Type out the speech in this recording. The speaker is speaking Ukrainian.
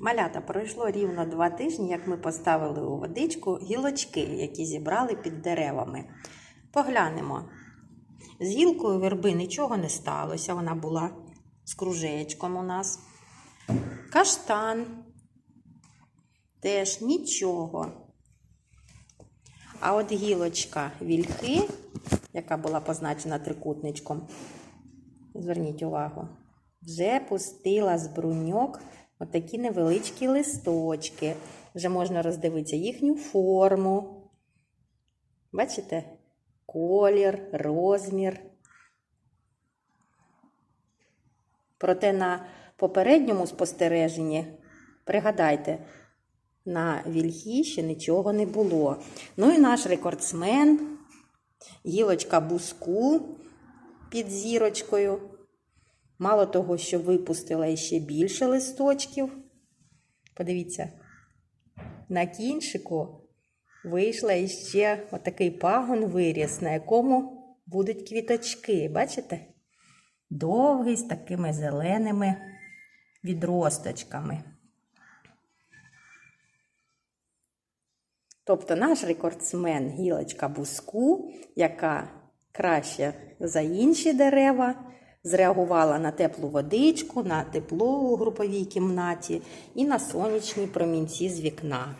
Малята пройшло рівно два тижні, як ми поставили у водичку гілочки, які зібрали під деревами. Поглянемо. З гілкою верби нічого не сталося. Вона була з кружечком у нас. Каштан. Теж нічого. А от гілочка вільхи, яка була позначена трикутничком, зверніть увагу, вже пустила з бруньок отакі невеличкі листочки. Вже можна роздивитися їхню форму. Бачите? Колір, розмір. Проте на попередньому спостереженні, пригадайте, на вільхі ще нічого не було. Ну і наш рекордсмен, гілочка буску під зірочкою. Мало того, що випустила іще більше листочків. Подивіться, на кінчику вийшла іще отакий пагон виріс, на якому будуть квіточки. Бачите? Довгий з такими зеленими відросточками. Тобто наш рекордсмен гілочка буску, яка краще за інші дерева, зреагувала на теплу водичку, на тепло у груповій кімнаті і на сонячні промінці з вікна.